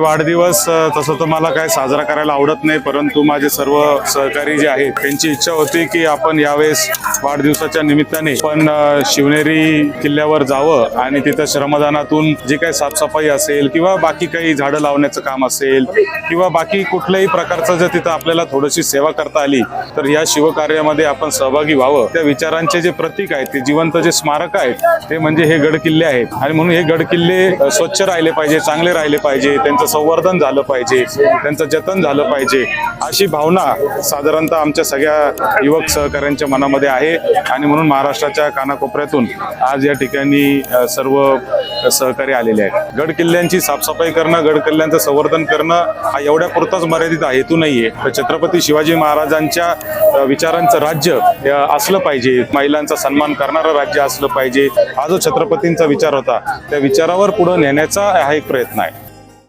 वाढदिवस तसं तर मला काय साजरा करायला आवडत नाही परंतु माझे सर्व सहकारी जे आहेत त्यांची इच्छा होती की आपण यावेळेस वाढदिवसाच्या निमित्ताने पण शिवनेरी किल्ल्यावर जावं आणि तिथं श्रमदानातून जे काही साफसफाई असेल किंवा बाकी काही झाडं लावण्याचं काम असेल किंवा बाकी कुठल्याही प्रकारचं जर तिथं आपल्याला थोडीशी सेवा करता आली तर या शिवकार्यामध्ये आपण सहभागी व्हावं. त्या विचारांचे जे प्रतीक आहेत ते जिवंत जे स्मारक आहेत ते म्हणजे हे गड किल्ले आहेत. आणि म्हणून हे गड किल्ले स्वच्छ राहिले पाहिजे चांगले राहिले पाहिजे त्यांचं संवर्धन झालं पाहिजे त्यांचं जतन झालं पाहिजे अशी भावना साधारणतः आमच्या सगळ्या युवक सहकाऱ्यांच्या मनामध्ये आहे. आणि म्हणून महाराष्ट्राच्या कानाकोपऱ्यातून आज या ठिकाणी सर्व सहकारी आलेले आहेत. गड किल्ल्यांची साफसफाई करणं गड किल्ल्यांचं संवर्धन करणं हा एवढ्या पुरताच मर्यादित हेतू नाहीये. तर छत्रपती शिवाजी महाराजांच्या विचारांचं राज्य असलं पाहिजे. महिलांचा सन्मान करणारं राज्य असलं पाहिजे. हा जो छत्रपतींचा विचार होता त्या विचारावर पुढे नेण्याचा हा एक प्रयत्न आहे.